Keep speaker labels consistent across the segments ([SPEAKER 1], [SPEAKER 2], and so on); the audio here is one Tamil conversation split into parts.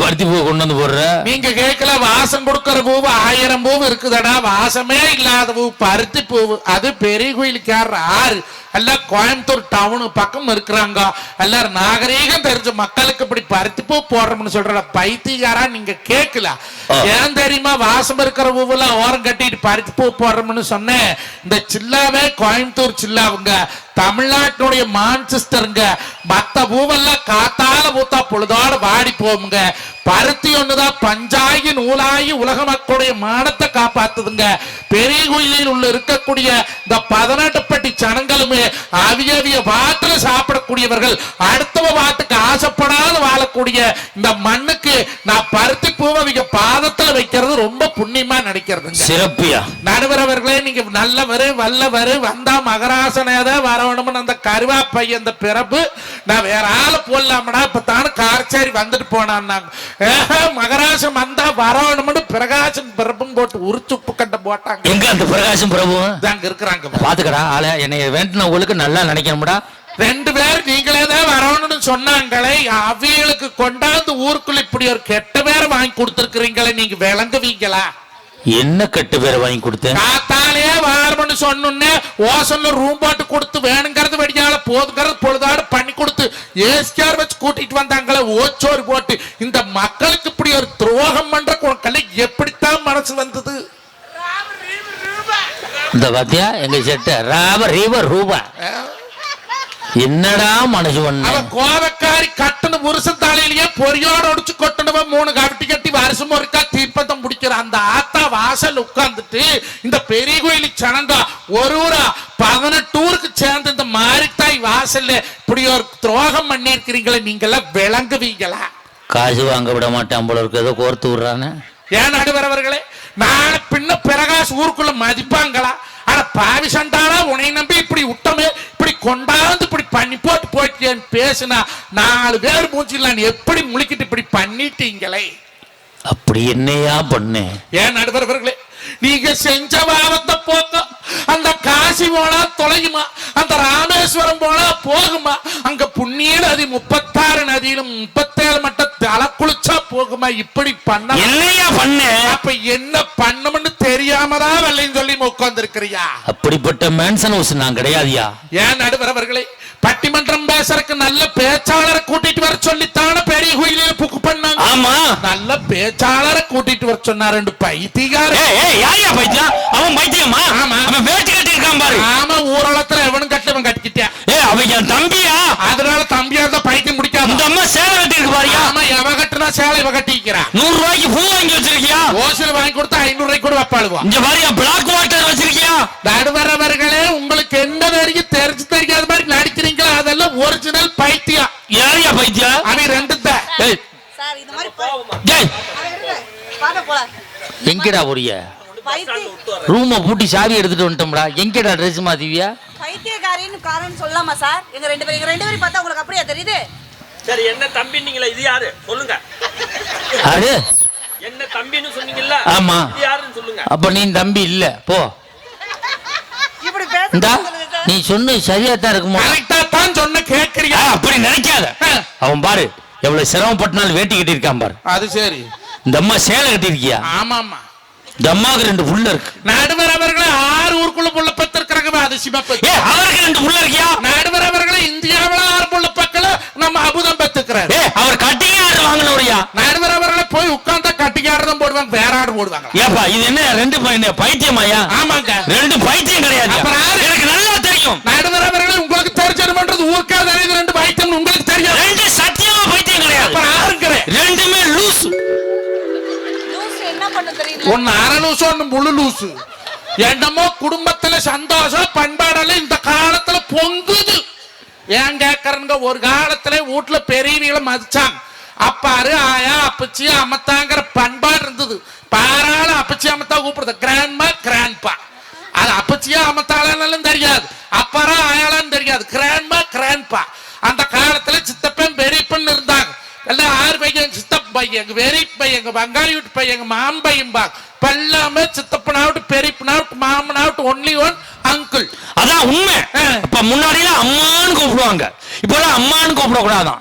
[SPEAKER 1] பருத்தி பூ கொண்டு வந்து போடுற?
[SPEAKER 2] நீங்க கேட்கல வாசம் கொடுக்கற பூவு ஆயிரம் பூவு இருக்குதடா. வாசமே இல்லாத பூ பருத்தி பூவு அது பெரிய கோயிலுக்கார ஆறு. எல்லாம் கோயம்புத்தூர் டவுனு பக்கம் இருக்கிறாங்க. எல்லாரும் நாகரீகம் தெரிஞ்ச மக்களுக்கு இப்படி பருத்தி பூ போடுறோம்னு சொல்ற பைத்தியக்காரா நீங்க கேட்கல. ஏன் தெரியுமா? வாசம் இருக்கிற பூவெல்லாம் ஓரம் கட்டிட்டு பருத்தி பூ போடுறோம்னு சொன்னேன். இந்த சில்லாவே கோயம்புத்தூர் சில்லாவுங்க. தமிழ்நாட்டினுடைய மான்செஸ்டருங்க மத்த பூவெல்லாம் காத்தால பூத்தா பொழுதோட வாடி போகுங்க. பருத்தி ஒண்ணுதான் பஞ்சாயி நூலாகி உலக மக்களுடைய மானத்தை காப்பாத்துதுங்க. பெரிய கோயிலில் உள்ள இருக்கக்கூடிய இந்த பதினெட்டு பட்டி சனங்களுமே அவிய அவிய பாட்டுல சாப்பிடக்கூடியவர்கள் அடுத்தவ பாட்டுக்கு ஆசைப்படாத வாழக்கூடிய இந்த மண்ணுக்கு நான் பருத்தி பூவை அவங்க பாதத்துல வைக்கிறது ரொம்ப புண்ணியமா நடிக்கிறதுங்க.
[SPEAKER 1] சிறப்பியா.
[SPEAKER 2] நடுவர் அவர்களே நீங்க நல்லவரு வல்லவரு வந்தா மகராசனேத வரணும்னு அந்த கருவாப்பை அந்த பிறப்பு நான் வேற ஆளை போடலாமடா இப்ப தானே காரச்சாரி வந்துட்டு போனான்னாங்க. ஏஹே, மகராசன் வந்தா வரணும்னு பிரகாசன் பிறப்பும் போட்டு உரிச்சுப்பு கண்ட போட்டாங்க.
[SPEAKER 1] எங்க அந்த பிரகாசம் பிரபு?
[SPEAKER 2] அங்க இருக்கிறாங்க
[SPEAKER 1] பாத்துக்கடா ஆள என்னை வேண்டினவங்களுக்கு நல்லா நினைக்கணும்டா.
[SPEAKER 2] ரெண்டு பேர் நீங்களே தான் வரணும்னு சொன்னாங்களே அவிகளுக்கு கொண்டாந்து ஊருக்குள்ள இப்படி ஒரு கெட்ட பேர் வாங்கி கொடுத்துருக்கிறீங்களே நீங்க விளங்குவீங்களா?
[SPEAKER 1] என்ன கட்டு பேரை வாங்கி கொடுத்தேன்?
[SPEAKER 2] காத்தாலே வாரம்னு சொன்னோன்னே ஓசன்ல ரூம் போட்டு கொடுத்து வேணுங்கிறது வெடியால போதுங்கிறது பொழுதாடு பண்ணி கொடுத்து ஏஸ்கார் வச்சு கூட்டிட்டு வந்தாங்களே ஓச்சோறு போட்டு இந்த மக்களுக்கு இப்படி ஒரு துரோகம் பண்ற கலை எப்படித்தான் மனசு வந்தது?
[SPEAKER 1] இந்த பாத்தியா எங்க செட்ட ராப ரீப. ரூபா என்னடா மனசு பண்ண
[SPEAKER 2] கோவக்காரி கட்டுன புருஷன் தலையிலேயே பொரியோட ஒடிச்சு கொட்டணுவன் மூணு கட்டி கட்டி வருஷம் ஒருக்கா தீர்ப்பந்தம் முடிக்கிற அந்த ஆத்தா வாசல் உட்கார்ந்துட்டு இந்த பெரிய கோயிலுக்கு சனங்க ஒரு ஊரா பதினெட்டு ஊருக்கு சேர்ந்து இந்த மாரித்தாய் வாசல்ல இப்படி ஒரு துரோகம் பண்ணிருக்கிறீங்களே நீங்க எல்லாம் விளங்குவீங்களா?
[SPEAKER 1] காசு வாங்க விட மாட்டான் போல இருக்கு. ஏதோ கோர்த்து விடுறானே.
[SPEAKER 2] ஏன் நடுவர் அவர்களே நாளை பின்ன பிரகாஷ் ஊருக்குள்ள மதிப்பாங்களா? ஆனா பாவி சண்டாளா உன்னை நம்பி இப்படி விட்டமே இப்படி கொண்டாந்து இப்படி பண்ணி போட்டு போயிட்டேன்னு பேசுனா நாலு பேர் மூஞ்சில நான் எப்படி முழிக்கிட்டு இப்படி பண்ணிட்டீங்களே?
[SPEAKER 1] அப்படி என்னையா பண்ணேன்
[SPEAKER 2] ஏன் நடுவர் அவர்களே நீங்க செஞ்ச பாவத்தை போக்க அந்த காசி போனா தொலையுமா? அந்த ராமேஸ்வரம் போனா போகுமா? அங்க புண்ணிய நதி முப்பத்தாறு நதியிலும் முப்பத்தேழு மட்டம் தலை குளிச்சா போகுமா? இப்படி பண்ண
[SPEAKER 1] என்னையா பண்ணேன்
[SPEAKER 2] அப்ப என்ன பண்ணணும்னு தெரியாமதான் வெள்ளையும் சொல்லி உட்கார்ந்துருக்கிறியா?
[SPEAKER 1] அப்படிப்பட்ட மேன்சன் ஹவுஸ் நான் கிடையாதுயா?
[SPEAKER 2] ஏன் நடுவர் அவர்களே பட்டிமன்றம் பேசுறதுக்கு நல்ல பேச்சாளரை கூட்டிட்டு வர சொல்லித்தான பெரிய கோயிலில் புக்கு பண்ணாங்க.
[SPEAKER 1] ஆமா.
[SPEAKER 2] நல்ல பேச்சாளரை கூட்டிட்டு வர சொன்னா ரெண்டு பைத்தியக்கார
[SPEAKER 1] ஏய் பைத்தியம்? அவன் பைத்தியமா?
[SPEAKER 2] ஆமா.
[SPEAKER 1] அவன் வேட்டி கட்டி இருக்கான் பாரு.
[SPEAKER 2] ஆமா ஊரளத்துல எவனும் கட்டவன் கட்டிக்கிட்டான்
[SPEAKER 1] ஏய் அவன் என் தம்பியா?
[SPEAKER 2] அதனால தம்பியா தான் பைத்தியம் முடிக்காம
[SPEAKER 1] இந்த அம்மா சேலை கட்டி இருக்கு பாருயா?
[SPEAKER 2] ஆமா எவ கட்டுனா சேலை இவ கட்டிக்கிறான்
[SPEAKER 1] நூறு ரூபாய்க்கு பூ வாங்கி வச்சிருக்கியா?
[SPEAKER 2] ஓசில வாங்கி கொடுத்தா ஐநூறு ரூபாய்க்கு கூட
[SPEAKER 1] இங்க பாருயா பிளாக் வாட்டர் வச்சிருக்கியா?
[SPEAKER 2] நடுவரவர்களே உங்களுக்கு என்ன வரைக்கும் தெரிஞ்சு தெரியாத மாதிரி நடிக்கிறீங்களோ அதெல்லாம் ஒரிஜினல் பைத்தியம்.
[SPEAKER 1] யாரையா பைத்தியம்?
[SPEAKER 2] அவன் ரெண்டு
[SPEAKER 1] ஏய்.
[SPEAKER 3] சார் இந்த மாதிரி
[SPEAKER 1] ஏய்.
[SPEAKER 3] பாக்க போலாம்
[SPEAKER 1] எங்கடா போறிய? ரூமை பூட்டி சாவி எடுத்துட்டு வந்துட்டோம்டா. எங்கடா ட்ரெஸ் மாத்திவியா?
[SPEAKER 3] பைத்தியக்காரின்னு காரணம் சொல்லலாமா சார்? எங்க ரெண்டு பேரும் எங்க ரெண்டு பேரும் பார்த்தா உங்களுக்கு அப்படியா தெரியுது?
[SPEAKER 4] சரி என்ன தம்பின்னீங்களா? இது யாரு? சொல்லுங்க.
[SPEAKER 1] அடு
[SPEAKER 4] என்ன தம்பின்னு சொன்னீங்கல்ல?
[SPEAKER 1] ஆமா.
[SPEAKER 4] இது யாருன்னு சொல்லுங்க.
[SPEAKER 1] அப்ப நீ தம்பி இல்ல. போ.
[SPEAKER 3] இப்படி
[SPEAKER 1] இந்தா
[SPEAKER 3] பேச சொல்லுங்க சார்.
[SPEAKER 1] நீ சொன்ன சரியா தான் இருக்குமோ?
[SPEAKER 2] கரெக்டா தான் சொன்ன கேக்குறியா?
[SPEAKER 1] அப்படி நினைக்காத. அவன் பாரு. எவ்வளவு சிரமப்பட்டனாலும் வேட்டி கட்டி இருக்கான் பாரு.
[SPEAKER 2] அது சரி.
[SPEAKER 1] இந்த அம்மா சேலை கட்டி இருக்கியா
[SPEAKER 2] ஆமா
[SPEAKER 1] இந்த அம்மாவுக்கு ரெண்டு புள்ள இருக்கு.
[SPEAKER 2] நடுவர் அவர்களே ஆறு ஊருக்குள்ள புள்ள பத்து இருக்கிறாங்க அதிசயமா
[SPEAKER 1] ஏ அவருக்கு ரெண்டு புள்ள இருக்கியா?
[SPEAKER 2] நடுவர் அவர்களே இந்தியாவுல ஆறு புள்ள பக்கல நம்ம அபுதம் பத்துக்கிறாரு
[SPEAKER 1] ஏ அவர் கட்டிங்க ஆடு வாங்கினவரையா?
[SPEAKER 2] நடுவர் அவர்களே போய் உட்கார்ந்தா ஆடுதான் போடுவாங்க வேற ஆடு போடுவாங்க.
[SPEAKER 1] ஏப்பா இது என்ன ரெண்டு பைத்தியமாயா
[SPEAKER 2] ஆமாங்க.
[SPEAKER 1] ரெண்டு பைத்தியம் கிடையாது.
[SPEAKER 2] அப்புறம் யாரு?
[SPEAKER 1] எனக்கு நல்லா தெரியும்.
[SPEAKER 2] நடுவர் அவர்களே உங்களுக்கு தெரிஞ்சதுன்றது ஊருக்கா தெரியுது ரெண்டு பைத்தியம் உங்களுக்கு தெரியும்
[SPEAKER 1] ரெண்டு சத்தியமா பைத்தியம் கிடையாது
[SPEAKER 2] அப்புறம் ஆறுங்கிறேன்
[SPEAKER 1] ரெண்டுமே லூஸ்
[SPEAKER 3] லூசு.
[SPEAKER 2] ஒன்னு அரை லூசு ஒன்னு முழு லூசு. என்னமோ குடும்பத்துல சந்தோஷம் பண்பாடெல்லாம் இந்த காலத்துல பொங்குது. ஏன் கேக்குறங்க ஒரு காலத்துல வீட்டுல பெரியவங்கள மதிச்சாங்க அப்பாரு ஆயா அப்பச்சி அம்மத்தாங்கிற பண்பாடு இருந்தது. பாராள அப்பச்சி அம்மத்தா கூப்பிடுறது. கிராண்ட்மா கிராண்ட்பா அது அப்பச்சியா அம்மத்தாளாலும் பையன் எங்க பையன் எங்க பங்காளி வீட்டு பையன் எங்க மாம்பையும் பா எல்லாமே சித்தப்பனாவட்டு பெரியப்பனாவட்டு மாமனாவட்டு ஒன்லி ஒன் அங்கிள்
[SPEAKER 1] அதான் உண்மை.
[SPEAKER 2] ஆ.
[SPEAKER 1] அப்ப முன்னாடிலாம் அம்மான்னு கூப்பிடுவாங்க. இப்பெல்லாம் அம்மான்னு கூப்பிடக்கூடாதான்.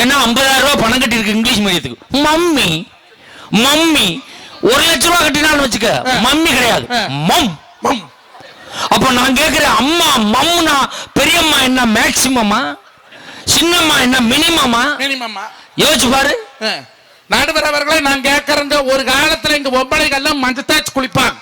[SPEAKER 1] ஏன்னா ஐம்பதாயிரம் ரூபாய் பணம் கட்டி இருக்கு இங்கிலீஷ் மீடியத்துக்கு. மம்மி மம்மி ஒரு லட்ச ரூபாய் கட்டினாலும் வச்சுக்க மம்மி கிடையாது. மம்.
[SPEAKER 2] மம்.
[SPEAKER 1] அப்ப நான் கேக்குறேன் அம்மா மம்னா பெரியம்மா என்ன மேக்சிமமா சின்னம்மா என்ன மினிமமா
[SPEAKER 2] மினிமம்மா
[SPEAKER 1] யோசிச்சு பாரு.
[SPEAKER 2] நடுவர் அவர்களே நான் கேட்கறேங்க ஒரு காலத்துல இங்க ஒம்பளைகள்லாம் மஞ்சள் தேய்ச்சி குளிப்பாங்க.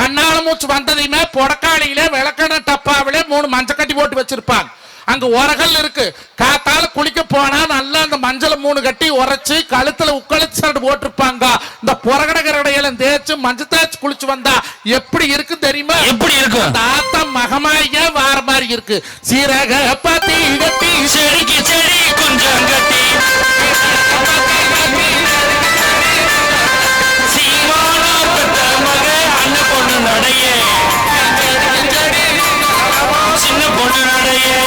[SPEAKER 2] கண்ணால மூச்சு வந்ததையுமே புடக்காளியில விளக்கண டப்பாவிலே மூணு மஞ்சள் கட்டி போட்டு வச்சிருப்பாங்க. அங்க உரகல் இருக்கு. காத்தால குளிக்க போனா நல்லா அந்த மஞ்சளை மூணு கட்டி உரைச்சு கழுத்துல உக்களிச்சு சரடு போட்டிருப்பாங்க. இந்த புறகட கரடையில தேய்ச்சு மஞ்சள் தேய்ச்சி குளிச்சு வந்தா எப்படி இருக்கு தெரியுமா?
[SPEAKER 1] எப்படி இருக்கும்
[SPEAKER 2] அந்த ஆத்தம் மகமாயிங்க வார மாதிரி இருக்கு. சீரக பத்தி கட்டி
[SPEAKER 1] செடிக்கு செடி கொஞ்சம் கட்டி. சின்ன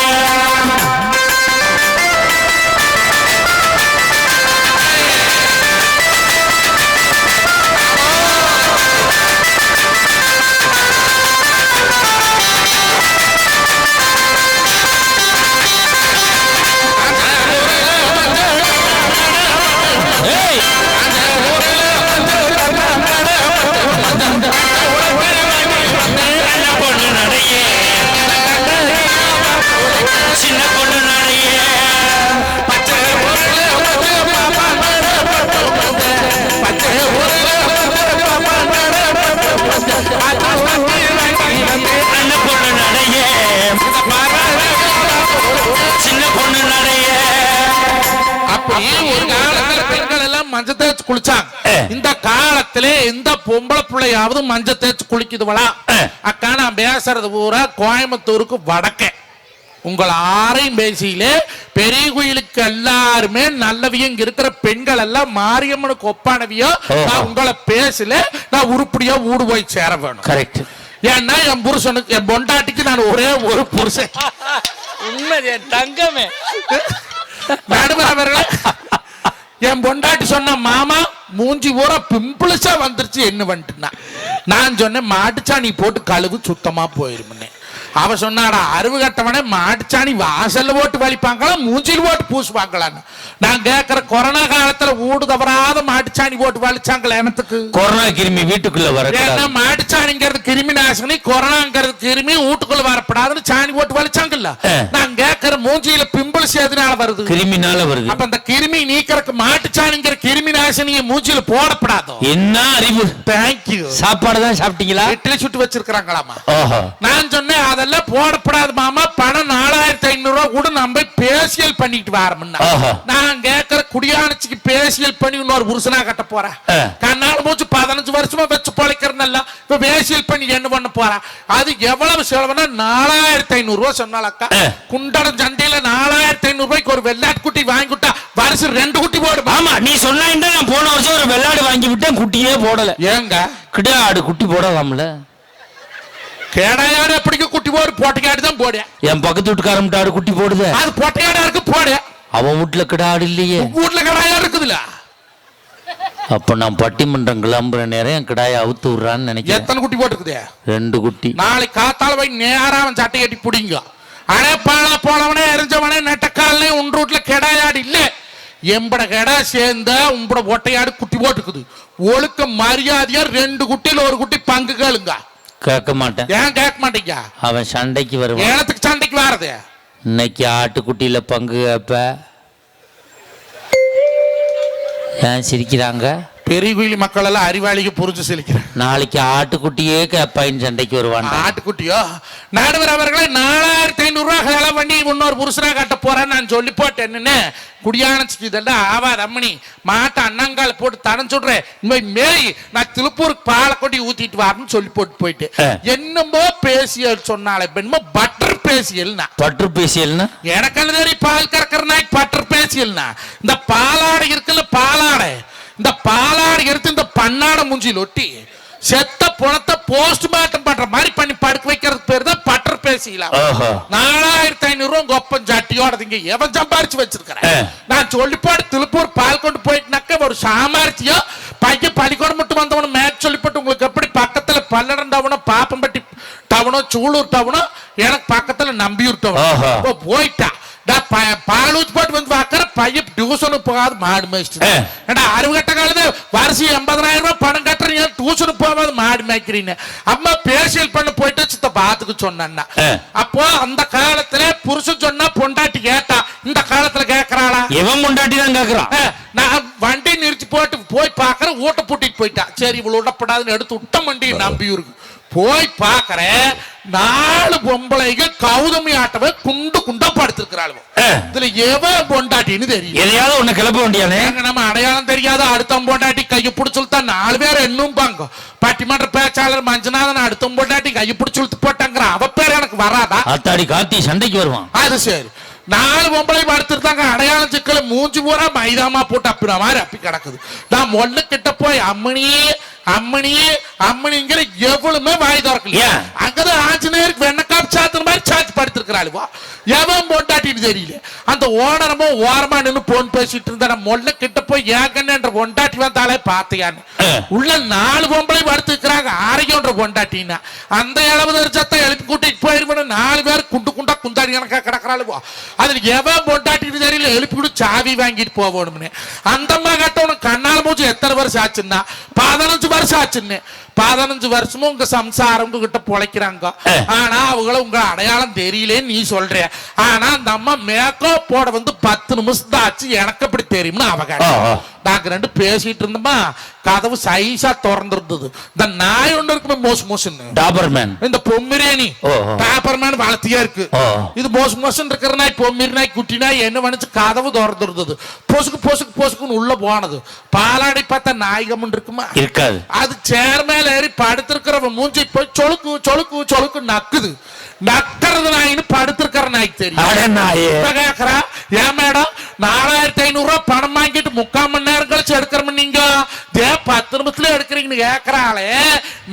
[SPEAKER 2] மஞ்சள் தேய்ச்சி குளிச்சாங்க. இந்த காலத்துல எந்த பொம்பளை பிள்ளையாவது மஞ்சள் தேய்ச்சி குளிக்குதுவளா. அக்கா நான் பேசுறது பூரா கோயம்புத்தூருக்கு வடக்கே. உங்கள் ஆரையும் பேசியிலே பெரிய கோயிலுக்கு எல்லாருமே நல்லவியும் இங்க இருக்கிற பெண்கள் எல்லாம் மாரியம்மனுக்கு ஒப்பானவியோ. நான் உங்களை பேசல நான் உருப்படியா ஊடு போய் சேர வேணும்.
[SPEAKER 1] கரெக்ட்
[SPEAKER 2] ஏன்னா என் புருஷனுக்கு என் பொண்டாட்டிக்கு நான் ஒரே ஒரு புருஷன்.
[SPEAKER 1] உண்மை தங்கமே.
[SPEAKER 2] நடுவர் அவர்களே என் பொண்டாட்டி சொன்ன மாமா மூஞ்சி ஊரா பிம்பிள்ஸா வந்துருச்சு என்ன வந்துட்டுனா. நான் சொன்னேன் மாட்டுச்சாணி போட்டு கழுவு சுத்தமா போயிருமுன்னே அவ சொன்னாடா அருவு கட்டவனே மாட்டுச்சாணி வாசல்ல போட்டு வலிப்பாங்களா மூஞ்சில் போட்டு பூசுவாங்களான்னு. நான் கேட்கிற கொரோனா காலத்துல ஊடு தவறாத மாட்டுச்சாணி போட்டு வலிச்சாங்களே எனத்துக்கு
[SPEAKER 1] கொரோனா கிருமி வீட்டுக்குள்ள
[SPEAKER 2] ஏன்னா
[SPEAKER 1] வரக்கூடாது
[SPEAKER 2] மாட்டுச்சாணிங்கிறது கிருமி நாசினி கொரோனாங்கிறது கிருமி வீட்டுக்குள்ள வரப்படாதுன்னு சாணி போட்டு வலிச்சாங்கல்ல. நான் கேட்கிற மூஞ்சியில பிம்பிள்ஸ் எதனால வருது.
[SPEAKER 1] கிருமினால வருது.
[SPEAKER 2] அப்ப அந்த கிருமி நீக்கிறதுக்கு மாட்டுச்சாணிங்கிற கிருமி நாசினியை மூஞ்சில போடப்படாதோ?
[SPEAKER 1] என்ன அறிவு?
[SPEAKER 2] தேங்க்யூ
[SPEAKER 1] சாப்பாடு தான் சாப்பிட்டீங்களா?
[SPEAKER 2] இட்லி சுட்டு வச்சிருக்கிறாங்களாமா? நான் சொன்னேன் அதெல்லாம் போடப்படாது மாமா. பணம் நாலாயிரத்தி ஐநூறு ரூபா கூட நம்ம பேசியல் பண்ணிட்டு வரமுன்னா. நான் கேட்கிற குடியானச்சுக்கு பேசியல் பண்ணி இன்னொரு புருஷனா கட்ட போறேன். கண்ணால மூச்சு பதினஞ்சு வருஷமா வச்சு பொழைக்கிறனல்ல இப்ப பேசியல் பண்ணி என்ன பண்ண போறேன் அது எவ்வளவு செலவுனா நாலாயிரத்தி ஐநூறு ரூபா சொன்னாலக்கா. குண்டடம் சந்தையில நாலாயிரத்தி ஐநூறு ரூபாய்க்கு ஒரு வெள்ளாட்டு குட்டி வாங்கி விட்டா வருஷம் ரெண்டு குட்டி போடுமா
[SPEAKER 1] ஆமா நீ சொன்னா நான் போன வருஷம் ஒரு வெள்ளாடு வாங்கி விட்டேன் குட்டியே போடல.
[SPEAKER 2] ஏங்க?
[SPEAKER 1] கிடாடு குட்டி போடலாம்ல.
[SPEAKER 2] கேடையாடு எப்படிக்கு குட்டி போடு பொட்டையாடு தான் போடு.
[SPEAKER 1] என் பக்கத்து வீட்டுக்காரன் ஆடு குட்டி போடுத.
[SPEAKER 2] அது பொட்டையாடா இருக்கு போடு.
[SPEAKER 1] அவன் வீட்டுல கிடாடு இல்லையே.
[SPEAKER 2] வீட்டுல கடாயா இருக்குதுல்ல?
[SPEAKER 1] அப்ப நான் பட்டிமன்றம் கிளம்புற நேரம் என் கிடாயை அவுத்து விடுறான்னு நினைக்கிறேன்.
[SPEAKER 2] எத்தனை குட்டி போட்டுருக்குதே?
[SPEAKER 1] ரெண்டு குட்டி.
[SPEAKER 2] நாளைக்கு காத்தால போய் நேரா அவன் சட்டை கட்டி பிடிங்க. அடே பாலா போனவனே எரிஞ்சவனே நெட்டக்காலே உன் ரூட்ல கெடாயாடு இல்ல. எம்பட கெடா சேர்ந்த உம்பட ஒட்டையாடு குட்டி போட்டுக்குது. ஒழுக்க மரியாதையா ரெண்டு குட்டியில ஒரு குட்டி பங்கு கேளுங்க.
[SPEAKER 1] கேட்க மாட்டேன்
[SPEAKER 2] ஏன் கேட்க மாட்டீங்க
[SPEAKER 1] அவன் சண்டைக்கு வருவான்.
[SPEAKER 2] ஏனத்துக்கு சண்டைக்கு வாரது
[SPEAKER 1] இன்னைக்கு ஆட்டுக்குட்டியில பங்கு கேப்ப ஏன் சிரிக்கிறாங்க?
[SPEAKER 2] பெரிய குயிலி மக்கள் எல்லாம் அறிவாளிக்கு புரிஞ்சு சிலிக்கிறேன்
[SPEAKER 1] நாளைக்கு ஆட்டுக்குட்டியே கேப்பாயின் சண்டைக்கு வருவான்.
[SPEAKER 2] ஆட்டுக்குட்டியோ? நடுவர் அவர்களே நாலாயிரத்தி ஐநூறு ரூபாய் செலவு பண்ணி இன்னொரு புருஷனா கட்ட போறேன்னு நான் சொல்லி போட்டேன்னு குடியானச்சுக்கு இதெல்லாம் ஆவாது அம்மணி. மாட்டை அண்ணங்கால போட்டு தனச்சுடுறேன் இனிமே மேய் நான் திருப்பூருக்கு பாலை கொட்டி ஊத்திட்டு வரேன்னு சொல்லி போட்டு போயிட்டு. என்னமோ பேசியல் சொன்னாலே என்னமோ பட்டர் பேசியல்னா.
[SPEAKER 1] பற்று பேசியல்னா?
[SPEAKER 2] எனக்கு தெரியும் பால் கறக்கிற நாய்க்கு பட்டர் பேசியல்னா. இந்த பாலாடை இருக்குல்ல பாலாடை. இந்த பாலாடை எடுத்து இந்த பண்ணாடை மூஞ்சியில் ஒட்டி செத்த புணத்தை போஸ்ட்மார்ட்டம் பண்ற மாதிரி பண்ணி படுக்க வைக்கிறது பேர் தான் பட்டர் பேசிக்கலாம் நாலாயிரத்தி ஐநூறு ரூபா கொப்பம் சட்டியோட இங்க எவன் சம்பாரிச்சு வச்சிருக்கிறேன். நான் சொல்லி போட்டு திருப்பூர் பால் கொண்டு போயிட்டுனாக்க ஒரு சாமர்த்தியம் பையன் பள்ளிக்கூடம் மட்டும் வந்தவன மேட்ச் சொல்லி போட்டு உங்களுக்கு எப்படி பக்கத்துல பல்லடம் டவுனோ பாப்பம்பட்டி டவுனோ சூலூர் டவுனோ எனக்கு பக்கத்துல நம்பியூர். டவுனோ. போயிட்டா. பையன் டியூஷனுக்கு போகாது மாடு மேய்ச்சிட்டு
[SPEAKER 1] ஆ.
[SPEAKER 2] ஏண்டா அறுவை கட்ட காலத்து வருஷம் எண்பதனாயிரம் ரூபாய் பணம் டியூஷனுக்கு போகாது மாடு மேய்க்கிறீங்க அம்மா பேசியல் பண்ண போயிட்டு சித்த பாத்துக்கு சொன்னா. அப்போ அந்த காலத்துல புருஷன் சொன்னா பொண்டாட்டி கேட்டா இந்த காலத்துல கேக்குறாளா
[SPEAKER 1] எவன் முண்டாட்டி தான் கேக்குறான்
[SPEAKER 2] நான் வண்டி நிறுத்தி போட்டு போய் பாக்குறேன் ஊட்ட பூட்டிட்டு போயிட்டா சரி இவ்வளவு விடப்படாதுன்னு எடுத்து விட்ட வண்டியை நம்பி இருக்கு போய் பாக்குறேன் நாலு பொம்பளைங்க கௌதமி ஆட்டவை குண்டு குண்டா படுத்திருக்கிறாள்
[SPEAKER 1] ஆ.
[SPEAKER 2] இதுல எவன் பொண்டாட்டின்னு தெரியும்.
[SPEAKER 1] எதையாவது ஒண்ணு கிளப்ப வேண்டியானே?
[SPEAKER 2] நம்ம அடையாளம் தெரியாத அடுத்த பொண்டாட்டி கையை பிடிச்சுழுத்தா நாலு பேர் என்னும் பாங்க பட்டிமன்ற பேச்சாளர் மஞ்சநாதன் அடுத்த பொண்டாட்டி கையை பிடிச்சுழுத்து போட்டாங்கிற அவ பேர் எனக்கு வராதா?
[SPEAKER 1] ஆத்தாடி காத்தி சண்டைக்கு வருவான்.
[SPEAKER 2] அது சரி. நாலு பொம்பளை படுத்திருந்தாங்க அடையாளம் சிக்கல மூஞ்சி பூரா மைதாமா போட்டு அப்பின மாதிரி அப்பி கிடக்குது. நான் ஒண்ணு கிட்ட போய் அம்மனியே அம்மனியே அம்மனிங்கிற எவ்வளவுமே வாய் திறக்கல? அங்கதான் ஆஞ்சநேயருக்கு வெண்ணக்காப்பு சாத்துன மாதிரி சாச்சு படுத்திருக்கிறாளுவா எவன் பொண்டாட்டின்னு தெரியல. அந்த ஓனரமோ ஓரமா நின்னு போன் பேசிட்டு இருந்தா மொல்ல கிட்ட போய் ஏகன்ற பொண்டாட்டி வந்தாலே பாத்தியான்னு
[SPEAKER 1] ஆ.
[SPEAKER 2] உள்ள நாலு பொம்பளை படுத்துக்கிறாங்க ஆரோக்கியன்ற பொண்டாட்டின்னா. அந்த இளவு சத்தம் எழுப்பி கூட்டிட்டு போயிருக்கணும் நாலு பேர் குண்டு குண்டா குந்தாடி கணக்கா கிடக்குறாளுவோ அதுல எவன் பொண்டாட்டின்னு தெரியல எழுப்பி கூட சாவி வாங்கிட்டு போகணும்னு. அந்த அம்மா கட்டவனுக்கு கண்ணால் மூச்சு எத்தனை வருஷம் ஆச்சுன்னா பதினஞ்சு வருஷம் ஆச்சுன்னு பதினஞ்சு வருஷமும் உங்க சம்சாரம் உங்ககிட்ட பொழைக்கிறாங்க. ஆனா அவங்கள உங்க அடையாளம் தெரியலேன்னு நீ சொல்ற. ஆனா அந்த அம்மா மேக்கப் போட வந்து பத்து நிமிஷம் ஆச்சு எனக்கு எப்படி தெரியும்னு அவ கேட்டா.
[SPEAKER 1] ஆ, ஆ.
[SPEAKER 2] நாங்க ரெண்டு பேசிட்டு இருந்தோமா கதவு சைஸா திறந்திருந்தது. இந்த நாய் ஒண்ணு இருக்குமே மோசு மோசுன்னு.
[SPEAKER 1] டாபர்மேன்
[SPEAKER 2] இந்த பொம்மிரேனி. பேப்பர்மேன் வளர்த்தியா இருக்கு. இது மோசு மோசம் இருக்கிற நாய் பொம்மிரி நாய் குட்டி நாய் என்ன பண்ணிச்சு கதவு திறந்துருந்தது. பொசுக்கு பொசுக்கு பொசுக்குன்னு உள்ள போனது. பாலாடை பார்த்தா நாய்கம்னு இருக்குமா?
[SPEAKER 1] இருக்காது.
[SPEAKER 2] அது சேர் மேல ஏறி படுத்திருக்கிறவன் மூஞ்சி போய் சொலுக்கு சொலுக்கு சொலுக்கு நக்குது. நக்கிறது நாயின்னு படுத்திருக்கிற நாய்க்கு தெரியும் கேக்குறா ஏன் மேடம் நாலாயிரத்தி ஐநூறு ரூபாய் பணம் வாங்கிட்டு முக்கால் மணி நேரம் கழிச்சு எடுக்கிறோம் நீங்க பத்து நிமிஷத்துல எடுக்கிறீங்கன்னு கேக்குறாளே.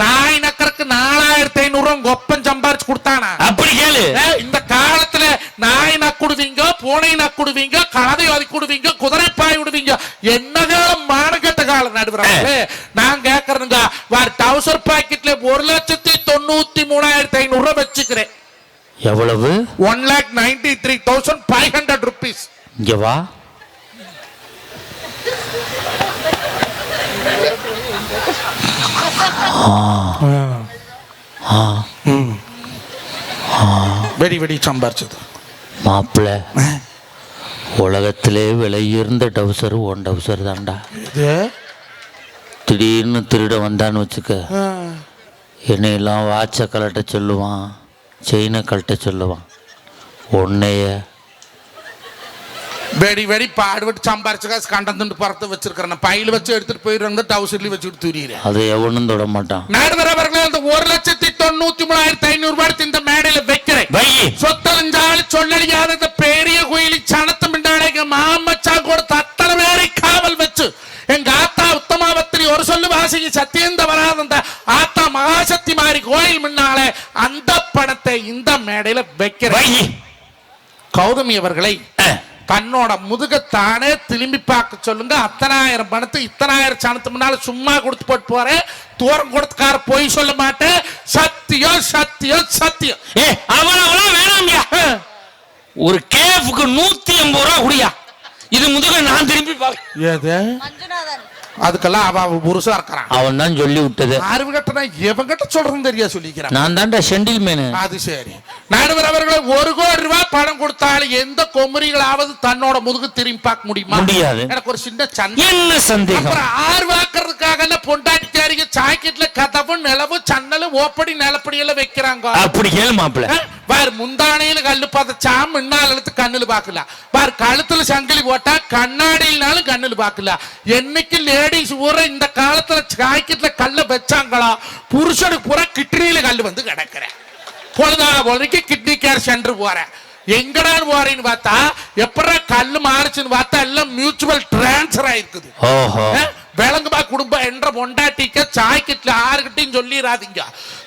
[SPEAKER 2] நாய் நக்கறக்கு நாலாயிரத்தி ஐநூறு ரூபாய் கொப்பம் சம்பாரிச்சு கொடுத்தானா?
[SPEAKER 1] அப்படி கேளு.
[SPEAKER 2] இந்த காலத்துல நாய் நக்குடுவீங்க பூனை நக்குடுவீங்க கழுதை ஒதுக்கிடுவீங்க குதிரை பாய் விடுவீங்க என்ன காலம் மானகட்ட காலம் நடுவுறாங்களே. நான் கேக்குறேங்க வேற டவுசர் பாக்கெட்ல ஒரு லட்சத்தி தொண்ணூத்தி மூணாயிரத்தி ஐநூறு ரூபாய் வச்சுக்கிறேன்.
[SPEAKER 1] எவ்வளவு?
[SPEAKER 2] One lakh ninety three thousand five hundred rupees
[SPEAKER 1] இங்க வா.
[SPEAKER 2] வெடி வெடி சம்பாரிச்சது.
[SPEAKER 1] மாப்பிள்ள உலகத்திலே விலையுயர்ந்த டவுசர் ஒன் டவுசர் தான்டா. திடீர்னு திருட வந்தான்னு வச்சுக்க. என்னையெல்லாம் வாட்சை கலட்ட சொல்லுவான் செயினை கழட்ட சொல்லுவான். உன்னைய
[SPEAKER 2] வெடி வெடி பாடுபட்டு சம்பாரிச்சு காசு கண்டந்துட்டு பறத்து வச்சிருக்கிறேன் பையில வச்சு எடுத்துட்டு போயிடுறாங்க டவுசர்லி வச்சுட்டு துரியிறேன்
[SPEAKER 1] அதை எவனும் தொட மாட்டான்
[SPEAKER 2] நடுவர் அவர்களே அந்த ஒரு லட்சத்தி தொண்ணூத்தி மூணாயிரத்தி ஐநூறு ரூபாய் இந்த மேடையில வைக்கிறேன்
[SPEAKER 1] வை
[SPEAKER 2] சொத்தலஞ்சாலி சொல்லடியாத இந்த பெரிய கோயிலி சனத்து மிண்டாடே எங்க மாமச்சான் கொடுத்த அத்தனை பேரை காவல் வச்சு எங்க ஆத்தா உத்தமாவத்திரி ஒரு சொல்லு வாசிக்கு சத்தியந்த வராத அந்த ஆத்தா மகாசக்தி மாதிரி கோயில் முன்னாலே அந்த பணத்தை இந்த மேடையில வைக்கிறேன் கௌதமி அவர்களை. தன்னோட முதுகத்தானே திரும்பி பார்க்க சொல்லுங்க. அத்தனாயிரம் பணத்தை இத்தனாயிரம் சனத்து முன்னால சும்மா கொடுத்து போட்டு போறேன். தூரம் கொடுத்துக்கார போய் சொல்ல மாட்டேன். சத்தியம் சத்தியம் சத்தியம்
[SPEAKER 1] ஏ அவ்வளவு வேணாம்யா. ஒரு கேஃபுக்கு நூத்தி எண்பது ரூபா குடியா. இது முதுக நான் திரும்பி பார்க்க
[SPEAKER 2] அதுக்கெல்லாம் அவ அவ புருஷா இருக்கிறான்.
[SPEAKER 1] அவன் தான் சொல்லி விட்டது.
[SPEAKER 2] ஆறு கட்டனா எவன் கிட்ட சொல்றதுன்னு தெரியா சொல்லிக்கிறான்.
[SPEAKER 1] நான் தான்டா செண்டில் மேனு.
[SPEAKER 2] அது சரி. நடுவர் அவர்களை ஒரு கோடி ரூபாய் பணம் கொடுத்தாலும் எந்த கொமரிகளாவது தன்னோட முதுகு திரும்பி பார்க்க முடியுமா?
[SPEAKER 1] முடியாது.
[SPEAKER 2] எனக்கு ஒரு சின்ன சந்தேகம்.
[SPEAKER 1] என்ன சந்தேகம்?
[SPEAKER 2] அப்புறம் ஆறு வாக்குறதுக்காக பொண்டாட்டிக்காரிங்க சாக்கெட்ல கதவு நிலவு சன்னல் ஓப்படி நிலப்படி எல்லாம் வைக்கிறாங்க?
[SPEAKER 1] அப்படி கேளு மாப்பிள்ள.
[SPEAKER 2] பாரு முந்தானையில கல்லு பார்த்தா முன்னால் எடுத்து கண்ணுல பாக்கலாம் பாரு கழுத்துல சங்கிலி போட்டா கண்ணாடியினாலும் கண்ணுல பாக்கலாம் என்னைக்கு லேடிஸ் பூரா இந்த காலத்துல சாக்கெட்ல கல்ல வச்சாங்களா புருஷனுக்கு பூரா கிட்னியில கல்லு வந்து கிடக்குறேன் பொழுதாக பொழுதுக்கு கிட்னி கேர் சென்டர் போறேன் எங்கடான்னு போறேன்னு பார்த்தா எப்படா கல்லு மாறுச்சுன்னு பார்த்தா எல்லாம் மியூச்சுவல் டிரான்ஸ்ஃபர் ஆயிருக்குது. விளங்குமா குடும்பம் என்ற பொண்டாட்டிக்க சாய்க்கிட்ல ஆறுகிட்டையும் சொல்லிடாதீங்க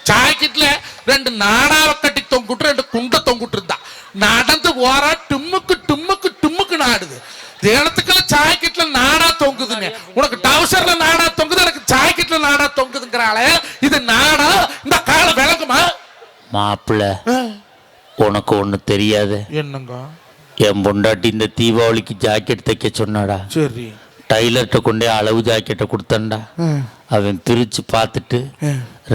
[SPEAKER 2] சாய்க்கிட்ல ரெண்டு நாடாவை கட்டி தொங்குட்டு ரெண்டு குண்டை தொங்குட்டு இருந்தா. நடந்து போறா டும்முக்கு டும்முக்கு டும்முக்கு நாடுது. தேனத்துக்குள்ள சாய்க்கிட்ல நாடா தொங்குதுங்க. உனக்கு டவுசர்ல நாடா தொங்குது எனக்கு சாய்க்கிட்ல நாடா தொங்குதுங்கிறாளே. இது நாடா? இந்த காலம் விளங்குமா
[SPEAKER 1] மாப்பிள்ள உனக்கு ஒண்ணு தெரியாது.
[SPEAKER 2] என்னங்க?
[SPEAKER 1] என் பொண்டாட்டி இந்த தீபாவளிக்கு ஜாக்கெட் தைக்க சொன்னாடா.
[SPEAKER 2] சரி.
[SPEAKER 1] டைலர்கிட்ட கொண்டே அளவு ஜாக்கெட்டை கொடுத்தேன்டா. அவன் பிரிச்சு பார்த்துட்டு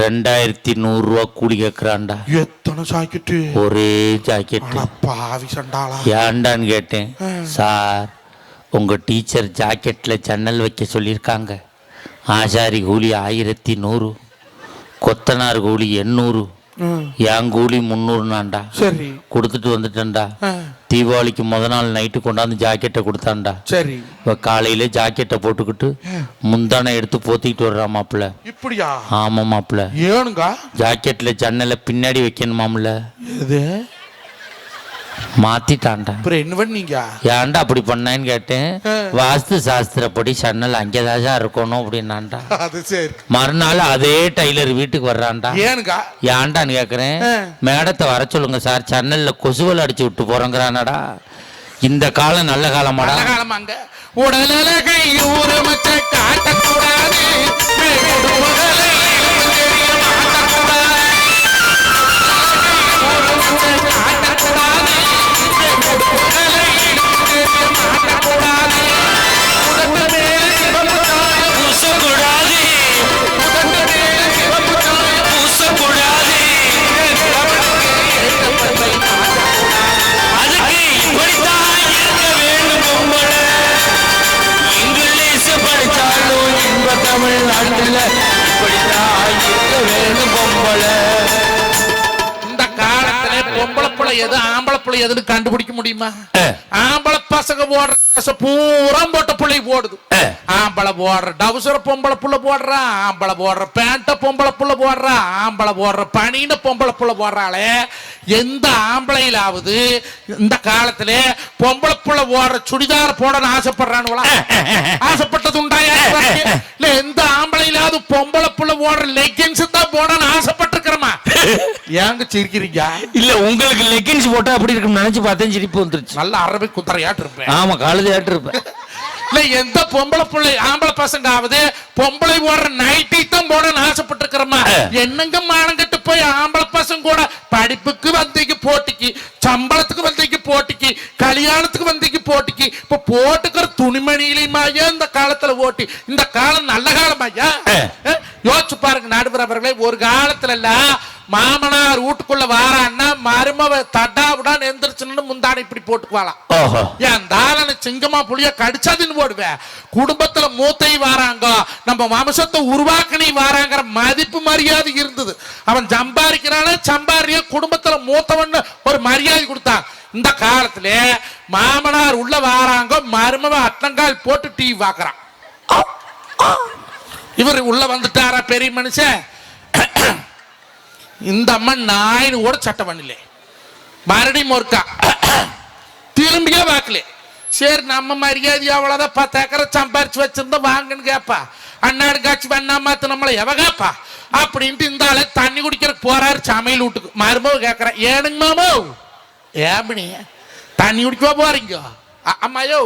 [SPEAKER 1] ரெண்டாயிரத்தி நூறுரூவா கூலி கேட்குறான்டா
[SPEAKER 2] எத்தனை சாக்கிட்டு
[SPEAKER 1] ஒரே ஜாக்கெட் ஏன்டான்னு கேட்டேன். சார் உங்கள் டீச்சர் ஜாக்கெட்டில் ஜன்னல் வைக்க சொல்லியிருக்காங்க. ஆசாரி கூலி ஆயிரத்தி நூறு கொத்தனார் கூலி எண்ணூறு என் கூலி முந்நூறுனாண்டா.
[SPEAKER 2] சரி.
[SPEAKER 1] கொடுத்துட்டு வந்துட்டேன்டா. தீபாவளிக்கு முத நாள் நைட்டு கொண்டாந்து ஜாக்கெட்டை கொடுத்தான்டா.
[SPEAKER 2] சரி.
[SPEAKER 1] இப்போ காலையில ஜாக்கெட்டை போட்டுக்கிட்டு முந்தானை எடுத்து போத்திக்கிட்டு வர்றா மாப்பிள்ள.
[SPEAKER 2] இப்படியா?
[SPEAKER 1] ஆமாம் மாப்பிள்ள.
[SPEAKER 2] ஏனுங்க?
[SPEAKER 1] ஜாக்கெட்ல ஜன்னலை பின்னாடி வைக்கணுமாம்ல. மாத்திட்டான்டா.
[SPEAKER 2] அப்புறம் என்ன பண்ணீங்க?
[SPEAKER 1] ஏன்டா அப்படி பண்ணேன்னு கேட்டேன். வாஸ்து சாஸ்திரப்படி ஜன்னல் அங்கேதான் இருக்கணும் அப்படின்னான்டா.
[SPEAKER 2] அது சரி.
[SPEAKER 1] மறுநாள் அதே டைலர் வீட்டுக்கு வர்றான்டா. ஏன்டான்னு கேக்குறேன்.
[SPEAKER 2] ஆ.
[SPEAKER 1] மேடத்தை வர சொல்லுங்க சார். ஜன்னல்ல கொசுவல் அடிச்சு விட்டு போறேங்கிறானடா. இந்த காலம் நல்ல காலமாடா.
[SPEAKER 2] நல்ல காலமாங்க உடல கை ஊரு மச்ச காட்டக்கூடாது. பிள்ளை எதுன்னு கண்டுபிடிக்க முடியுமா. ஆம்பளை பசங்க போடுற dress பூரா போட்ட பிள்ளை போடுது. ஆம்பளை போடுற டவுசர் பொம்பளை புள்ள போடுறா ஆம்பளை போடுற பேண்ட பொம்பளை புள்ள போடுறா ஆம்பளை போடுற பனின பொம்பளை புள்ள போடுறாளே. எந்த ஆம்பளையிலாவது இந்த காலத்துல பொம்பளை புள்ள போடுற சுடிதார் போடணும்னு ஆசைப்படுறானுங்களா? ஆசைப்பட்டது உண்டாயா இல்ல எந்த ஆம்பளையிலாவது பொம்பளை புள்ள போடுற லெக்கின்ஸ் ஏங்க சிரிக்கிறீங்க?
[SPEAKER 1] இல்ல உங்களுக்கு லெக்கின்ஸ் போட்டா அப்படி இருக்கும் நினைச்சு பார்த்தேன் சிரிப்பு வந்துருச்சு.
[SPEAKER 2] நல்ல அரபி குத்தரையாட்டு இருப்பேன்.
[SPEAKER 1] ஆமா கழுதையாட்டு இருப்பேன்
[SPEAKER 2] இல்ல எந்த பொம்பளை பிள்ளை ஆம்பளை பசங்க ஆகுது பொம்பளை போடுற நைட்டி தான் போடணும்னு ஆசைப்பட்டிருக்கிறோமா? என்னங்க மானங்கட்டு போய் ஆம்பளை பசங்க கூட படிப்புக்கு வந்தீங்க போட்டிக்கு சம்பளத்துக்கு வந்தீங்க போட்டிக்கு கல்யாணத்துக்கு வந்தீங்க போட்டிக்கு. இப்ப போட்டுக்கிற துணிமணியிலையுமா இந்த காலத்துல ஓட்டி? இந்த காலம் நல்ல காலம் ஐயா அஹ், யோசிச்சு பாருங்க நடுவர் அவர்களே ஒரு காலத்துல எல்லாம் மாமனார் வீட்டுக்குள்ள வாரான்னா மருமவ தடாவுடான்னு எந்திரிச்சுன்னு முந்தானை இப்படி போட்டுக்குவாளாம் என் தாரனை சிங்கமா புளிய கடிச்சாதுன்னு போடுவேன் குடும்பத்துல மூத்தை வாராங்க நம்ம வம்சத்தை உருவாக்கணி வாராங்கிற மதிப்பு மரியாதை இருந்தது. அவன் சம்பாதிக்கிறான சம்பாரிய குடும்பத்துல மூத்தவன் ஒரு மரியாதை கொடுத்தான். இந்த காலத்துல மாமனார் உள்ள வாராங்க மருமவ அத்தங்கால் போட்டு டீ பாக்குறான் இவர் உள்ள வந்துட்டாரா பெரிய மனுஷன்? இந்த அம்மா நாயின்னு கூட சட்டம் பண்ணல. மறுபடியும் ஒருக்கா. திரும்பியே பார்க்கல. சரி நம்ம மரியாதை அவ்வளோதான் பத்து ஏக்கரை சம்பாரிச்சு வச்சிருந்தா வாங்கன்னு கேப்பா. அண்ணாடு காட்சி பண்ணா மாத்து நம்மளை எவ கேப்பா? அப்படின்ட்டு இந்த ஆளு தண்ணி குடிக்கிறதுக்கு போறாரு சமையல் வீட்டுக்கு. மருமக கேட்கறேன் ஏனுங்க மாமோ? ஏமணி தண்ணி குடிக்கவா போறீங்க? அம்மாயோ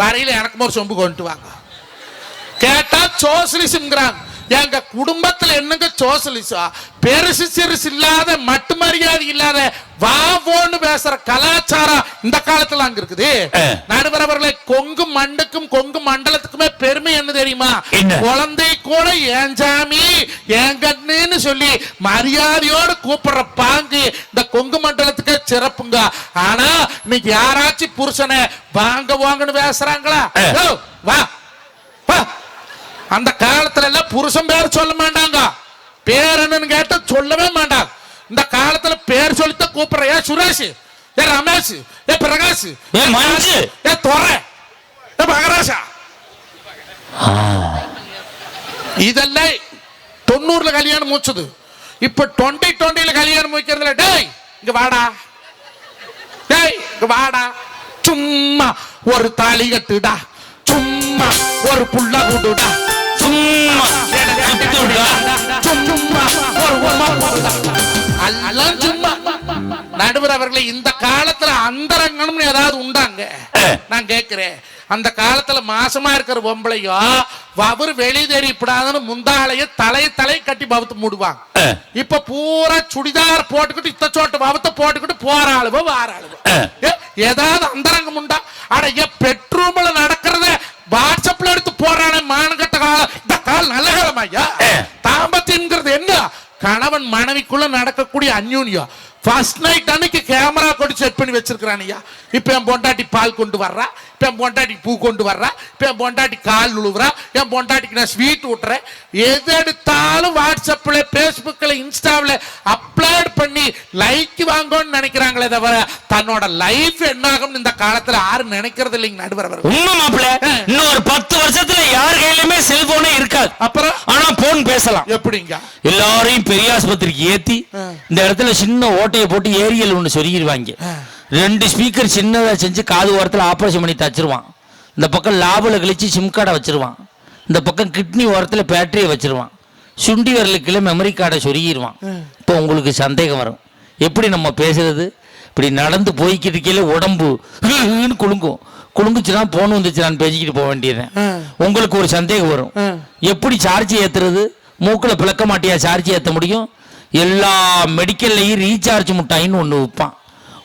[SPEAKER 2] வரையில எனக்கு ஒரு சொம்பு கொண்டு வாங்க. கேட்டா சோசலிசம்ங்கிறாங்க எங்க குடும்பத்துல என்னங்க சோசலிசம் பெருசு சிறுசு இல்லாத மட்டு மரியாதை இல்லாத வா போன்னு பேசுற கலாச்சாரம் இந்த காலத்துல அங்க இருக்குது. நடுவர் அவர்களே கொங்கு மண்ணுக்கும் கொங்கு மண்டலத்துக்குமே பெருமை என்ன தெரியுமா? குழந்தை கூட ஏன் சாமி ஏன் கண்ணுன்னு சொல்லி மரியாதையோடு கூப்பிடுற பாங்கு இந்த கொங்கு மண்டலத்துக்கு சிறப்புங்க. ஆனா இன்னைக்கு யாராச்சும் புருஷனை வாங்க வாங்கன்னு பேசுறாங்களா? வா வா. அந்த காலத்துல எல்லாம் புருஷன் பேர் சொல்ல மாட்டாங்க. பேர் என்னன்னு கேட்டா சொல்லவே மாட்டாங்க. இந்த காலத்துல பேர் சொல்லித்தான் கூப்பிடுற ஏ சுரேஷ் ஏ ரமேஷ் ஏ பிரகாஷ்
[SPEAKER 1] ஏ மஞ்சு.
[SPEAKER 2] ஏ துறை ஏ மகராசா இதெல்லாம் தொண்ணூறுல கல்யாணம் முடிச்சது. இப்ப டுவெண்ட்டி டுவெண்ட்டில கல்யாணம் முடிக்கிறதுல டேய் இங்க வாடா. டேய் இங்க வாடா. சும்மா ஒரு தாலி கட்டுடா. சும்மா ஒரு புள்ள விடுடா
[SPEAKER 1] சும்மா சுத்துடா.
[SPEAKER 2] சும்மா ஒரு உமா போடுடா. எல்லாம் சும்மா நடுவர் அவர்களே இந்த காலத்துல அந்தரங்கம்னு ஏதாவது உண்டாங்க நான் கேட்கிறேன் அந்த காலத்துல மாசமா இருக்கிற பொம்பளையோ அவரு வெளி தெரியப்படாதுன்னு முந்தாளைய தலைய தலைய கட்டி பவுத்து மூடுவாங்க. இப்ப பூரா சுடிதார் போட்டுக்கிட்டு இத்த சோட்டு பவுத்த போட்டுக்கிட்டு போற ஆளுவோ வார ஆளுவோ ஏதாவது அந்தரங்கம் உண்டா அட ஏ பெட்ரூம்ல நடக்கிறத வாட்ஸ்அப்ல எடுத்து போறானே மானகட்ட காலம் இந்த கால் நல்ல காலம் ஐயா தாம்பத்தியம்ங்கிறது என்ன? கணவன் மனைவிக்குள்ள நடக்கக்கூடிய அந்யூன்யம் ஃபர்ஸ்ட் நைட் அன்னைக்கு கேமரா கொண்டு செட் பண்ணி வச்சிருக்கிறான் ஐயா. இப்ப என் பொண்டாட்டி பால் கொண்டு வர்றா. இப்ப என் பொண்டாட்டி பூ கொண்டு வர்றா. இப்ப என் பொண்டாட்டி கால் உழுவுறா. என் பொண்டாட்டிக்கு நான் ஸ்வீட் ஊட்டுறேன். எது எடுத்தாலும் வாட்ஸ்அப்ல பேஸ்புக்ல இன்ஸ்டாவில் அப்லோட் பண்ணி லைக் வாங்கணும்னு நினைக்கிறாங்களே தவிர தன்னோட லைஃப் என்ன ஆகும்னு இந்த காலத்துல யாரும் நினைக்கிறது இல்லைங்க நடுவர் அவர்கள்
[SPEAKER 1] உண்மை மாப்பிள்ள. இன்னும் ஒரு பத்து வருஷத்துல யார் கையிலுமே செல்போனே இருக்காது.
[SPEAKER 2] அப்புறம்?
[SPEAKER 1] ஆனா போன் பேசலாம்.
[SPEAKER 2] எப்படிங்க?
[SPEAKER 1] எல்லாரையும் பெரிய ஆஸ்பத்திரிக்கு ஏத்தி இந்த இடத்துல சின்ன ஓட்டையை போட்டு ஏரியல் ஒண்ணு சொருகிடுவாங்க ரெண்டு ஸ்பீக்கர் சின்னதா செஞ்சு காது ஓரத்துல ஆபரேஷன் பண்ணி தச்சிருவான். இந்த பக்கம் லாபல கழிச்சு சிம் கார்டை வச்சிருவான். இந்த பக்கம் கிட்னி ஓரத்துல பேட்டரியை வச்சிருவான். சுண்டி வரலுக்குள்ள மெமரி கார்டை சொருகிடுவான் இப்போ உங்களுக்கு சந்தேகம் வரும். எப்படி நம்ம பேசுறது? இப்படி நடந்து போய்கிட்டு இருக்கையில உடம்பு குலுங்கும். குலுங்குச்சுன்னா போன் வந்துச்சுனான்னு பேசிக்கிட்டு போக வேண்டியது. உங்களுக்கு ஒரு சந்தேகம் வரும். எப்படி சார்ஜ் ஏத்துறது? மூக்கில் பிளக்க மாட்டியா சார்ஜ் ஏற்ற முடியும்? எல்லா மெடிக்கல்லையும் ரீசார்ஜ் முட்டாயின்னு ஒன்று விற்பான்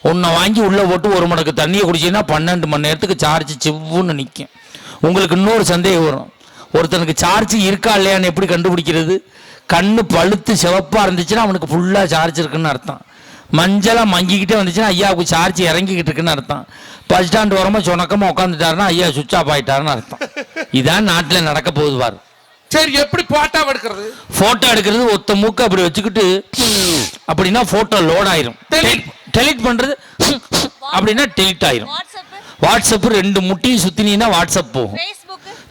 [SPEAKER 1] ஒன்றை வாங்கி உள்ளே போட்டு ஒரு மடக்கு தண்ணியை குடிச்சீங்கன்னா பன்னெண்டு மணி நேரத்துக்கு சார்ஜ் சிவ்வுன்னு நிற்கும் உங்களுக்கு இன்னொரு சந்தேகம் வரும். ஒருத்தனுக்கு சார்ஜ் இருக்கா இல்லையான்னு எப்படி கண்டுபிடிக்கிறது? கண்ணு பழுத்து சிவப்பாக இருந்துச்சுன்னா அவனுக்கு ஃபுல்லாக சார்ஜ் இருக்குன்னு அர்த்தம். மஞ்சளாக மங்கிக்கிட்டே வந்துச்சுன்னா ஐயாவுக்கு சார்ஜ் இறங்கிக்கிட்டு இருக்குன்னு அர்த்தம். பஸ் ஸ்டாண்டு வரமா சொணக்கமாக உட்காந்துட்டாருன்னா ஐயா சுவிட்ச் ஆஃப் ஆயிட்டாருன்னு அர்த்தம். இதான் நாட்டில் நடக்க போகுது பாரு.
[SPEAKER 2] சரி எப்படி போட்டோ எடுக்கிறது?
[SPEAKER 1] போட்டோ எடுக்கிறது ஒத்த மூக்க அப்படி வச்சுக்கிட்டு அப்படின்னா போட்டோ லோட் ஆயிரும். டெலிட் பண்றது அப்படின்னா டெலிட் ஆயிரும்.
[SPEAKER 3] வாட்ஸ்அப்
[SPEAKER 1] வாட்ஸ்அப் ரெண்டு முட்டியும் சுத்தினீங்கன்னா வாட்ஸ்அப் போகும்.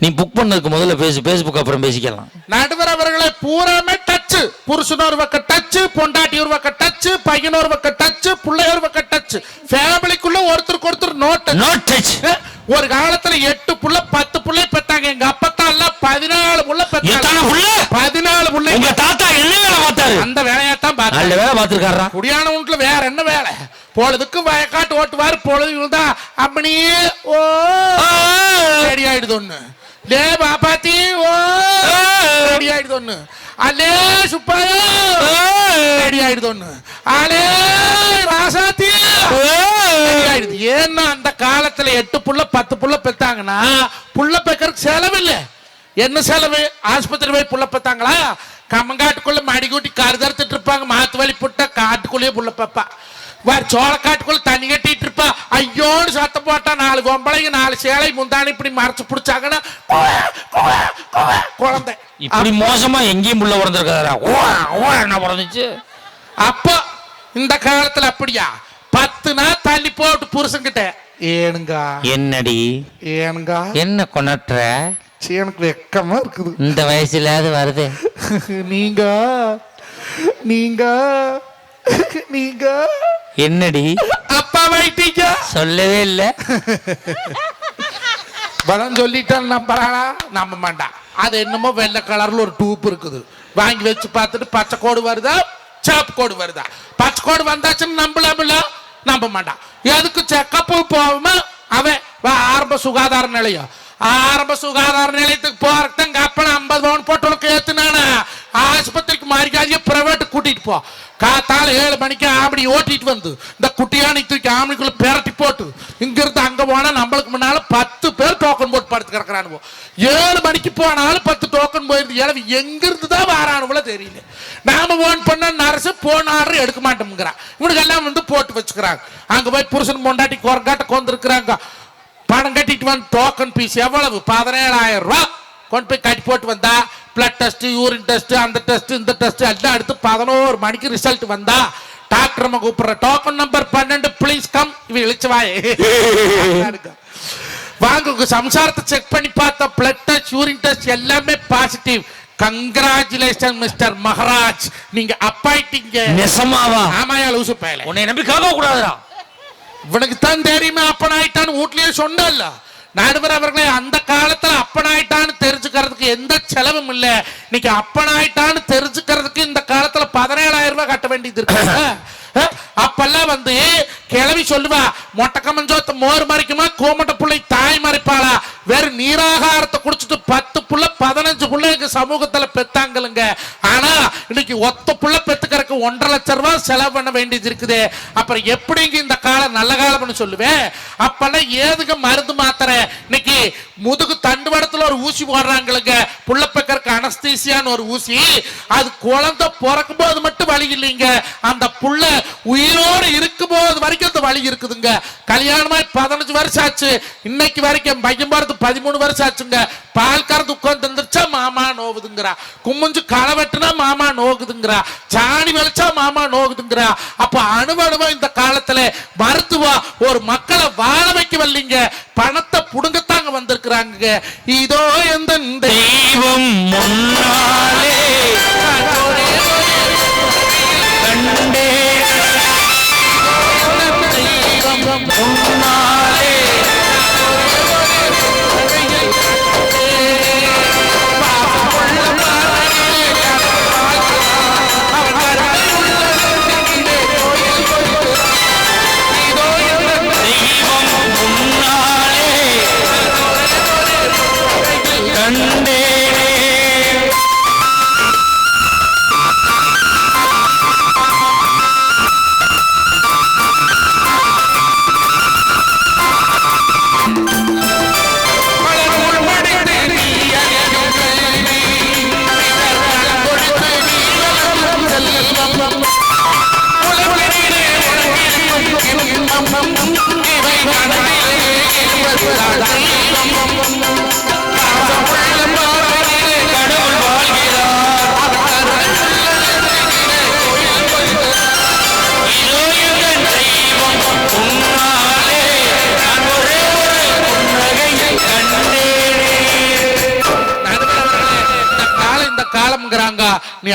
[SPEAKER 1] நீ புக் பண்ணதுக்கு முதல்ல பேசு ஃபேஸ்புக் அப்புறம் பேசிக்கலாம்.
[SPEAKER 2] நடுவர் அவர்களை பூராமே டச் புருஷன் ஒரு பக்கம் டச் பொண்டாட்டி ஒரு பக்கம் டச் பையன் ஒரு பக்கம் டச் பிள்ளை ஒரு பக்கம் டச் ஃபேமிலிக்குள்ள ஒருத்தருக்கு ஒருத்தர் நோட்
[SPEAKER 1] நோ டச்
[SPEAKER 2] ஒரு காலத்துல எட்டு புள்ள பத்து புள்ளை பெத்தாங்க. எங்க அப்பத்தான் எல்லாம் பதினாலு புள்ள பெத்தாங்க? பதினாலு புள்ளை.
[SPEAKER 1] உங்க தாத்தா என்ன வேலை பார்த்தாரு?
[SPEAKER 2] அந்த வேலையாத்தான்
[SPEAKER 1] நல்ல
[SPEAKER 2] பார்த்தேன்
[SPEAKER 1] வேலை பார்த்துருக்காரா
[SPEAKER 2] குடியான வீட்டுல வேற என்ன வேலை? பொழுதுக்கு வயக்காட்டு ஓட்டுவாரு பொழுது விழுந்தா அப்படியே ஓ ரெடி ஆயிடுது ஒண்ணு. பாப்பாத்தி ஓ ரெடி ஆயிடுது ஒண்ணு. அலே சுப்பாயோ ரெடி ஆயிடுது ராசாத்தி ஏன்னா அந்த காலத்துல எட்டு புள்ள பத்து புள்ள பெத்தாங்கன்னா புள்ள பெக்கறதுக்கு செலவு இல்ல. என்ன செலவு? ஆஸ்பத்திரி போய் புள்ள பெத்தாங்களா? கம்மங்காட்டுக்குள்ள மடி கூட்டி கருதறுத்துட்டு இருப்பாங்க. மாத்து வலி புட்ட காட்டுக்குள்ளேயே புள்ள பெப்பா. சோளக்காட்டுக்குள்ள தண்ணி கட்டிட்டு இருப்பா. ஐயோன்னு சத்தம் போட்டா நாலு பொம்பளைங்க நாலு சேலை முந்தானி இப்படி மறைச்சு பிடிச்சாங்கன்னா குழந்தை.
[SPEAKER 1] இப்படி மோசமா எங்கேயும் புள்ள பிறந்திருக்காரா என்ன பிறந்துச்சு?
[SPEAKER 2] அப்போ இந்த காலத்துல அப்படியா? பத்து நாள் தள்ளி போட்டு புருஷன்கிட்ட ஏனுங்க
[SPEAKER 1] என்னடி?
[SPEAKER 2] ஏனுங்க
[SPEAKER 1] என்ன கொண்டாட்டுற
[SPEAKER 2] சீ, எனக்கு வெக்கமா இருக்குது.
[SPEAKER 1] இந்த வயசுல அது வருது.
[SPEAKER 2] நீங்க நீங்க நீங்க.
[SPEAKER 1] என்னடி?
[SPEAKER 2] அப்பா வைட்டீங்க
[SPEAKER 1] சொல்லவே இல்லை.
[SPEAKER 2] பலம் சொல்லிட்டான் நம்புறானா நம்ப மாட்டான் அது என்னமோ வெள்ளை கலர்ல ஒரு டூப் இருக்குது. வாங்கி வச்சு பார்த்துட்டு பச்சை கோடு வருதா? சேப்பு கோடு வருதா? பச்சை கோடு வந்தாச்சுன்னு நம்பலாமில்ல? நம்ப மாட்டான் எதுக்கு செக்கப்பு போகாம அவன் ஆரம்ப சுகாதார நிலையம். ஆரம்ப சுகாதார நிலையத்துக்கு போறதுக்கு அப்பன ஐம்பது பவுன் போட்டு உனக்கு ஏத்துனானா? ஆஸ்பத்திரிக்கு மாறிக்காதிய பிரைவேட் கூட்டிட்டு போ. காத்தால ஏழு மணிக்கு ஆம்படி ஓட்டிட்டு வந்து இந்த குட்டியானை தூக்கி ஆம்படிக்குள்ள பெரட்டி போட்டு இங்கிருந்து அங்க போனா நம்மளுக்கு முன்னால பத்து பேர் டோக்கன் போட்டு படுத்து கிடக்குறானுவோ. ஏழு மணிக்கு போனாலும் பத்து டோக்கன் போயிருந்து ஏழு எங்கிருந்து தான் வாரானுங்களோ தெரியல. நாம ஓன் பண்ண நர்ஸு போன ஆர்டர் எடுக்க மாட்டோம்ங்கிறான். இவனுக்கு எல்லாம் வந்து போட்டு வச்சுக்கிறாங்க. அங்க போய் புருஷன் பொண்டாட்டி குரங்காட்ட கொண்டிருக்கிறாங்க பணம் கட்டிட்டு வந்து டோக்கன் பீஸ் எவ்வளவு? பதினேழாயிரம் ரூபாய். கொண்டு போய் கட்டி போட்டு வந்தா பிளட் டெஸ்ட் யூரின் டெஸ்ட் அந்த டெஸ்ட் இந்த டெஸ்ட் எல்லாம் எடுத்து பதினோரு மணிக்கு ரிசல்ட் வந்தா டாக்டர் நம்ம கூப்பிடுற டோக்கன் நம்பர் பன்னெண்டு ப்ளீஸ் கம் இவ இழிச்சவாயே வாங்க சம்சாரத்தை செக் பண்ணி பார்த்தா பிளட் டெஸ்ட் யூரின் டெஸ்ட் எல்லாமே பாசிட்டிவ் கங்க்ராச்சுலேஷன் மிஸ்டர் மகராஜ். நீங்க அப்பாயிட்டீங்க
[SPEAKER 1] நெசமாவா?
[SPEAKER 2] ஆமாயா லூசு பயல.
[SPEAKER 1] உன்னை நம்பி கேட்க கூடாதுடா
[SPEAKER 2] இவனுக்கு தான் தெரியுமே அப்பனாயிட்டான்னு வீட்லயே சொன்னல நடுவர் அவர்களே அந்த காலத்துல அப்பனாயிட்டான்னு தெரிஞ்சுக்கிறதுக்கு எந்த செலவும் இல்ல. இன்னைக்கு அப்பனாயிட்டான்னு தெரிஞ்சுக்கிறதுக்கு இந்த காலத்துல பதினேழாயிரம் ரூபாய் கட்ட வேண்டியது இருக்கு. அப்பெல்லாம் வந்து கிளவி சொல்லுவா மொட்டக்கமஞ்சோத்த மோர் மறைக்குமா கோமட்ட புள்ளை தாய் மறைப்பாளா? வெறும் நீராகாரத்தை குடிச்சிட்டு பத்து புள்ள பதினஞ்சு புள்ள சமூகத்துல பெத்தாங்களுங்க ஆனா இன்னைக்கு ஒத்த புள்ள பெத்துக்கிறதுக்கு ஒன்றரை லட்சம் ரூபாய் செலவு பண்ண வேண்டியது இருக்குது. அப்புறம் எப்படிங்க இந்த காலம் நல்ல காலம்னு சொல்லுவேன்? அப்பெல்லாம் ஏதுங்க மருந்து மாத்திரை? இன்னைக்கு முதுகு தண்டுவடத்துல ஒரு ஊசி போடுறாங்களுங்க புள்ள பெக்கறக்கு அனஸ்தீசியான்னு ஒரு ஊசி. அது குழந்தை பிறக்கும் போது மட்டும் வழி இல்லைங்க. அந்த புள்ள உயிரோடு இருக்கும்போது வரைக்கும் அந்த வழி இருக்குதுங்க. கல்யாணமாய் பதினஞ்சு வருஷம் ஆச்சு இன்னைக்கு வரைக்கும் பையன் போறது பதிமூணு வருஷம் ஆச்சுங்க பால் கறந்து உட்காந்து வந்துருச்சா மாமா நோகுதுங்கிறா கும்முஞ்சு களை வெட்டினா மாமா நோகுதுங்கிறா. சாணி வெளிச்சா மாமா நோகுதுங்கிறா. அப்ப அணுவணுவா இந்த காலத்துல? மருத்துவம் ஒரு மக்களை வாழ வைக்க வரலீங்க பணத்தை புடுங்கத்தாங்க வந்திருக்கிறாங்க. இதோ எந்த
[SPEAKER 1] தெய்வம் முன்னாலே. கண்டே தெய்வம் முன்னாலே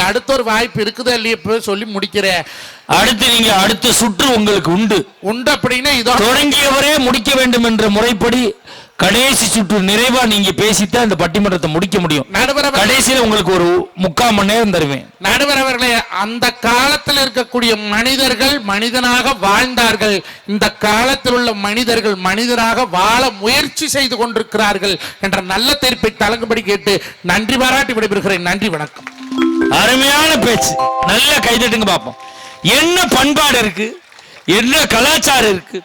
[SPEAKER 2] அடுத்த ஒரு வாய்ப்பு இருக்குதா இல்லையா இப்ப சொல்லி முடிக்கிற
[SPEAKER 1] அடுத்து நீங்க அடுத்த சுற்று உங்களுக்கு உண்டு.
[SPEAKER 2] உண்டு அப்படின்னா இதோ
[SPEAKER 1] தொடங்கியவரே முடிக்க வேண்டும் என்ற முறைப்படி கடைசி சுற்று நிறைவா நீங்க பேசித்தான் இந்த பட்டிமன்றத்தை முடிக்க முடியும்.
[SPEAKER 2] நடுவர்
[SPEAKER 1] கடைசியில உங்களுக்கு ஒரு முக்கால் மணி நேரம் தருவேன்.
[SPEAKER 2] நடுவர் அவர்களே அந்த காலத்தில் இருக்கக்கூடிய மனிதர்கள் மனிதனாக வாழ்ந்தார்கள். இந்த காலத்தில் உள்ள மனிதர்கள் மனிதராக வாழ முயற்சி செய்து கொண்டிருக்கிறார்கள் என்ற நல்ல தீர்ப்பை தலங்குபடி கேட்டு நன்றி பாராட்டி விடைபெறுகிறேன். நன்றி வணக்கம்.
[SPEAKER 1] அருமையான பேச்சு. நல்ல கைதட்டுங்க பார்ப்போம் என்ன பண்பாடு இருக்கு? என்ன கலாச்சாரம் இருக்கு?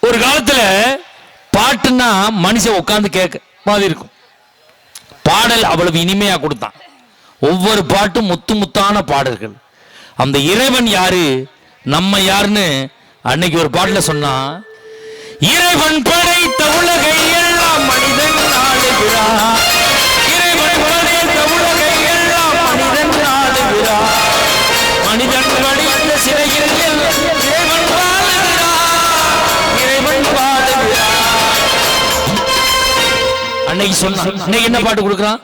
[SPEAKER 1] ஒரு காலத்துல பாட்டுன்னா மனுஷன் உட்காந்து கேட்க மாதிரி இருக்கும். பாடல் அவ்வளவு இனிமையா கொடுத்தான். ஒவ்வொரு பாட்டும் முத்து முத்தான பாடல்கள். அந்த இறைவன் யாரு? நம்ம யாருன்னு அன்னைக்கு ஒரு பாட்டுல சொன்னா இறைவன் படைத்த உலகை அன்னைக்கு சொன்னான். இன்னைக்கு என்ன பாட்டு கொடுக்குறான்?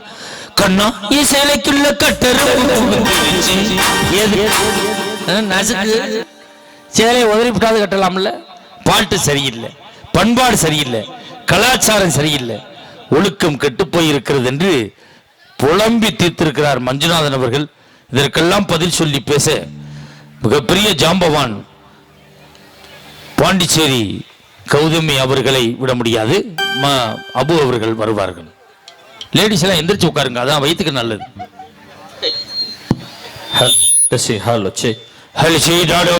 [SPEAKER 1] கண்ணா என் சேலைக்குள்ள கட்டெரும்பு நசுக்கு. சேலை உதறி கட்டலாம்ல? பாட்டு சரியில்லை. பண்பாடு சரியில்லை. கலாச்சாரம் சரியில்லை. ஒழுக்கம் கெட்டு போயிருக்கிறது என்று புலம்பி தீர்த்திருக்கிறார் மஞ்சுநாதன் அவர்கள். இதற்கெல்லாம் பதில் சொல்லி பேச மிகப்பெரிய ஜாம்பவான். பாண்டிச்சேரி கௌதமி அவர்களை விட முடியாது. ம அபு அவர்கள் வருவார்கள். லேடிஸ் எல்லாம் எந்திரிச்சு உட்காருங்க அதான் வயிற்றுக்கு நல்லது.
[SPEAKER 5] Hello, check.
[SPEAKER 1] ஹலோ